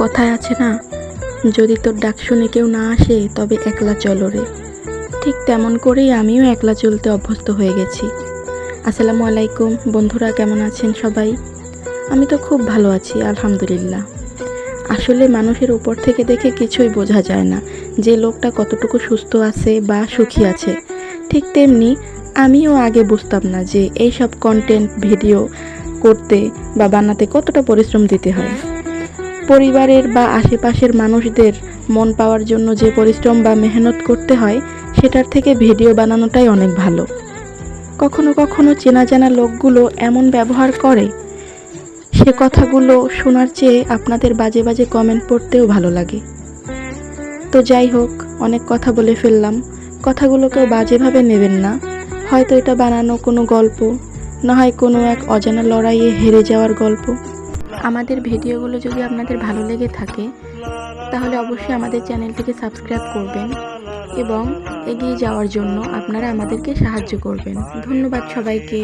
কথায় আছে না, যদি তোর ডাক শুনে কেউ না আসে, তবে একলা চলো রে। ঠিক তেমন করেই আমিও একলা চলতে অভ্যস্ত হয়ে গেছি। আসসালামু আলাইকুম, বন্ধুরা কেমন আছেন সবাই? আমি তো খুব ভালো আছি, আলহামদুলিল্লাহ। আসলে মানুষের উপর থেকে দেখে কিছুই বোঝা যায় না যে লোকটা কতটুকু সুস্থ আছে বা সুখী আছে। ঠিক তেমনি আমিও আগে বুঝতাম না যে এইসব কন্টেন্ট ভিডিও করতে বা বানাতে কতটা পরিশ্রম দিতে হয়। পরিবারের বা আশেপাশের মানুষদের মন পাওয়ার জন্য যে পরিশ্রম বা মেহনত করতে হয়, সেটার থেকে ভিডিও বানানোটাই অনেক ভালো। কখনো কখনো চেনা জানা লোকগুলো এমন ব্যবহার করে, সে কথাগুলো শোনার চেয়ে আপনাদের বাজে বাজে কমেন্ট পড়তেও ভালো লাগে। তো যাই হোক, অনেক কথা বলে ফেললাম। কথাগুলো কেউ বাজেভাবে নেবেন না। হয়তো এটা বানানো কোনো গল্প, না হয় কোনো এক অজানা লড়াইয়ে হেরে যাওয়ার গল্প। আমাদের ভিডিওগুলো যদি আপনাদের ভালো লেগে থাকে, তাহলে অবশ্যই আমাদের চ্যানেলটিকে সাবস্ক্রাইব করবেন এবং এগিয়ে যাওয়ার জন্য আপনারা আমাদেরকে সাহায্য করবেন। ধন্যবাদ সবাইকে।